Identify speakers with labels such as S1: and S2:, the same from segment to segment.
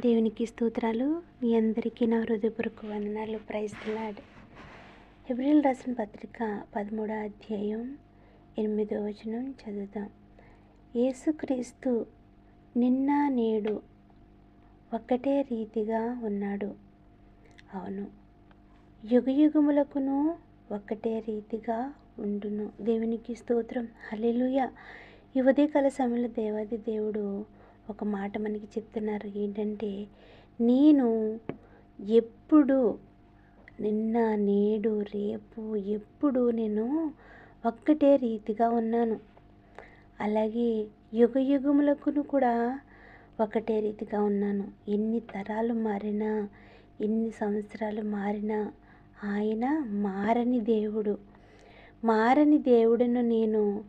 S1: దేవునికి స్తోత్రాలు. మీ అందరికీ నా హృదయపూర్వక వందనాలు. ప్రైజ్ లాడ్ ఏప్రిల్ రాసిన పత్రిక పదమూడో అధ్యాయం ఎనిమిదో వచనం చదువుతాం యేసుక్రీస్తు నిన్న నేడు ఒక్కటే రీతిగా ఉన్నాడు. అవును యుగ యుగములకును ఒక్కటే రీతిగా ఉండును. దేవునికి స్తోత్రం. హలెలుయ ఈ ఉదయకాల సమయంలో దేవాది దేవుడు ఒక మాట మనకి చెప్తున్నారు ఏంటంటే నేను ఎప్పుడు నిన్న నేడు రేపు ఎప్పుడు నేను ఒక్కటే రీతిగా ఉన్నాను. అలాగే యుగ యుగములకు కూడా ఒకటే రీతిగా ఉన్నాను. ఎన్ని తరాలు మారినా ఎన్ని సంవత్సరాలు మారినా ఆయన మారని దేవుడు. మారని దేవుడును నేను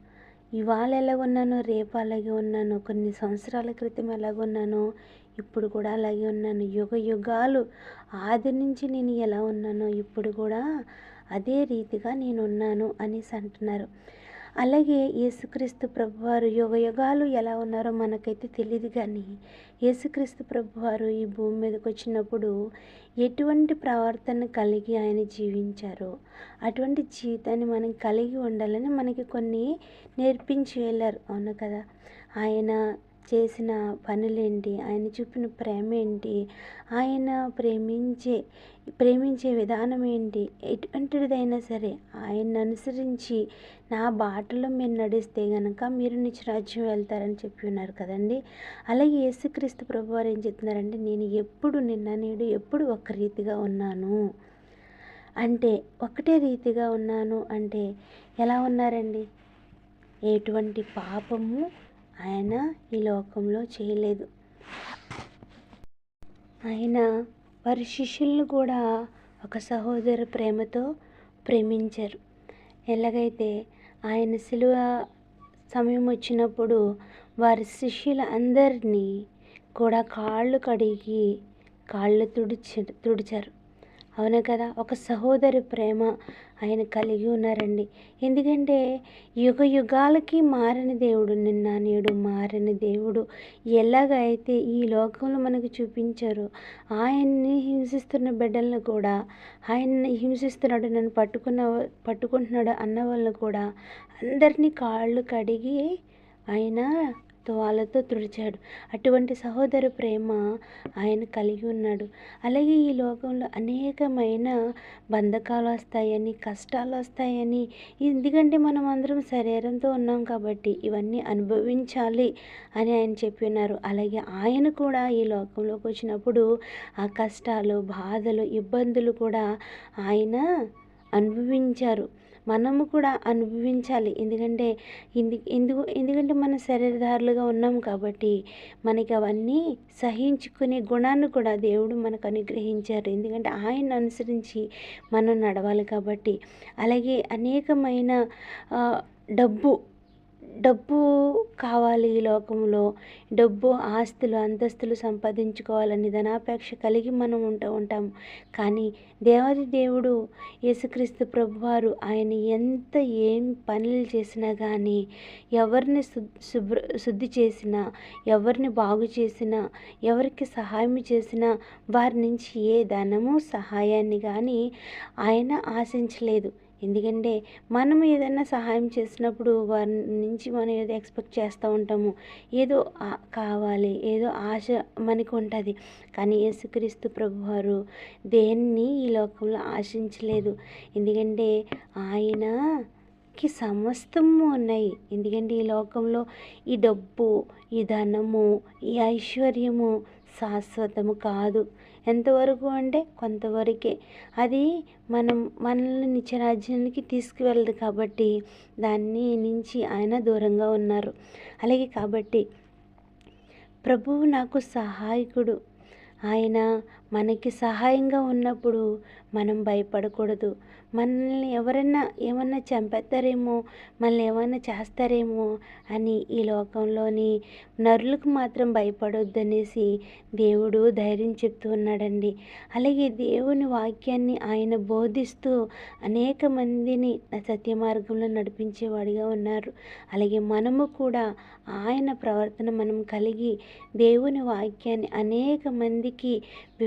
S1: ఇవాళ ఎలా ఉన్నానో రేపు అలాగే ఉన్నాను. కొన్ని సంవత్సరాల క్రితం ఎలాగ ఉన్నానో ఇప్పుడు కూడా అలాగే ఉన్నాను. యుగ యుగాలు ఆది నుంచి నేను ఎలా ఉన్నానో ఇప్పుడు కూడా అదే రీతిగా నేను ఉన్నాను అనేసి అంటున్నారు. అలాగే యేసుక్రీస్తు ప్రభువారు యుగ యుగాలు ఎలా ఉన్నారో మనకైతే తెలియదు కానీ యేసుక్రీస్తు ప్రభువారు ఈ భూమి మీదకి వచ్చినప్పుడు ఎటువంటి ప్రవర్తన కలిగి ఆయన జీవించారు అటువంటి జీవితాన్ని మనం కలిగి ఉండాలని మనకి కొన్ని నేర్పించి వెళ్ళారు అవును కదా? ఆయన చేసిన పనులేంటి? ఆయన చూపిన ప్రేమ ఏంటి ఆయన ప్రేమించే ప్రేమించే విధానం ఏంటి ఎటువంటిదైనా సరే ఆయన్ని అనుసరించి నా బాటలో మీరు నడిస్తే గనక మీరు నిత్యరాజ్యం వెళ్తారని చెప్పి ఉన్నారు కదండి. అలాగే యేసుక్రీస్తు ప్రభు వారు ఏం చెప్తున్నారంటే నేను ఎప్పుడు నిన్న నేడు ఎప్పుడు ఒక రీతిగా ఉన్నాను. అంటే ఒకటే రీతిగా ఉన్నాను అంటే ఎలా ఉన్నారండి? ఎటువంటి పాపము ఆయన ఈ లోకంలో చేయలేదు. ఆయన వారి శిష్యులను కూడా ఒక సహోదర ప్రేమతో ప్రేమించారు. ఎలాగైతే ఆయన సిలువ సమయం వచ్చినప్పుడు వారి శిష్యుల అందరినీ కూడా కాళ్ళు కడిగి కాళ్ళు తుడిచి తుడిచారు. అవును కదా ఒక సహోదరి ప్రేమ ఆయన కలిగి ఉన్నారండి. ఎందుకంటే యుగ యుగాలకి మారని దేవుడు నిన్న నేడు మారని దేవుడు ఎలాగైతే ఈ లోకంలో మనకు చూపించారో ఆయన్ని హింసిస్తున్న బిడ్డలను కూడా ఆయన్ని హింసిస్తున్నాడు నన్ను పట్టుకున్న పట్టుకుంటున్నాడు అన్న వాళ్ళని కూడా అందరినీ కాళ్ళు కడిగి ఆయన వాళ్ళతో తుడిచాడు. అటువంటి సహోదర ప్రేమ ఆయన కలిగి ఉన్నాడు. అలాగే ఈ లోకంలో అనేకమైన బంధకాలు వస్తాయని కష్టాలు వస్తాయని ఎందుకంటే మనం అందరం శరీరంతో ఉన్నాం కాబట్టి ఇవన్నీ అనుభవించాలి అని ఆయన చెప్పినారు అలాగే ఆయన కూడా ఈ లోకంలోకి వచ్చినప్పుడు ఆ కష్టాలు బాధలు ఇబ్బందులు కూడా ఆయన అనుభవించారు. మనము కూడా అనుభవించాలి. ఎందుకంటే ఎందుకు ఎందుకంటే మన శరీరధారులుగా ఉన్నాం కాబట్టి మనకి అవన్నీ సహించుకునే గుణాన్ని కూడా దేవుడు మనకు అనుగ్రహించారు. ఎందుకంటే ఆయన అనుసరించి మనం నడవాలి కాబట్టి. అలాగే అనేకమైన డబ్బు డబ్బు కావాలి ఈ లోకంలో. డబ్బు ఆస్తులు అంతస్తులు సంపాదించుకోవాలని ధనాపేక్ష కలిగి మనం ఉంటూ ఉంటాం కానీ దేవాది దేవుడు యేసుక్రీస్తు ప్రభువారు ఆయన ఎంత ఏం పనులు చేసినా కానీ ఎవరిని శుభ్ర శుద్ధి చేసినా ఎవరిని బాగు చేసినా ఎవరికి సహాయం చేసినా వారి నుంచి ఏ ధనము సహాయాన్ని కానీ ఆయన ఆశించలేదు. ఎందుకంటే మనం ఏదైనా సహాయం చేసినప్పుడు వారి నుంచి మనం ఏదో ఎక్స్పెక్ట్ చేస్తూ ఉంటాము. ఏదో కావాలి ఏదో ఆశ మనకు ఉంటుంది. కానీ యేసుక్రీస్తు ప్రభువారు దేన్ని ఈ లోకంలో ఆశించలేదు. ఎందుకంటే ఆయన కి సమస్తము ఉన్నాయి. ఎందుకంటే ఈ లోకంలో ఈ డబ్బు ఈ ధనము ఈ ఐశ్వర్యము శాశ్వతము కాదు. ఎంతవరకు అంటే కొంతవరకే. అది మనం మనల్ని నిత్యరాజ్యానికి తీసుకువెళ్ళదు కాబట్టి దాన్ని నుంచి ఆయన దూరంగా ఉన్నారు. అలాగే కాబట్టి ప్రభువు నాకు సహాయకుడు. ఆయన మనకి సహాయంగా ఉన్నప్పుడు మనం భయపడకూడదు. మనల్ని ఎవరైనా ఏమన్నా చంపేస్తారేమో మనల్ని ఏమైనా చేస్తారేమో అని ఈ లోకంలోని నరులకు మాత్రం భయపడొద్దనేసి దేవుడు ధైర్యం చెప్తూ ఉన్నాడండి. అలాగే దేవుని వాక్యాన్ని ఆయన బోధిస్తూ అనేక మందిని సత్య మార్గంలో నడిపించేవాడిగా ఉన్నారు. అలాగే మనము కూడా ఆయన ప్రవర్తన మనం కలిగి దేవుని వాక్యాన్ని అనేక మందికి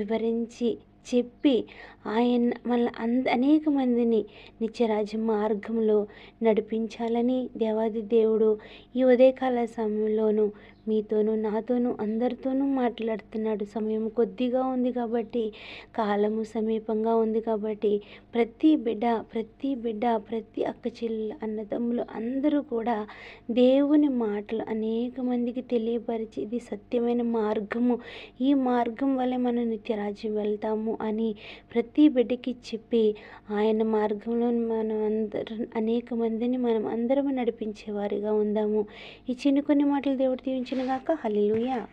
S1: వివరించి చెప్పి ఆయన మన అంద అనేక మందిని నిత్యరాజ్య మార్గంలో నడిపించాలని దేవాది దేవుడు ఈ ఉదయకాల సమయంలోనూ మీతోనూ నాతోనూ అందరితోనూ మాట్లాడుతున్నాడు. సమయం కొద్దిగా ఉంది కాబట్టి కాలము సమీపంగా ఉంది కాబట్టి ప్రతి బిడ్డ ప్రతి బిడ్డ ప్రతి అక్క చెల్లెలు అన్నదమ్ములు అందరూ కూడా దేవుని మాటలు అనేక మందికి తెలియపరిచి ఇది సత్యమైన మార్గము. ఈ మార్గం వల్ల మనం నిత్యరాజ్యం వెళ్తాము. అని ప్రతి బిడ్డకి చెప్పి ఆయన మార్గంలో మనం అందరం అనేక మందిని మనం అందరం నడిపించేవారిగా ఉందాము. ఈ చిన్న కొన్ని మాటలు దేవుడు దీవించిన గాక. హల్లెలూయా.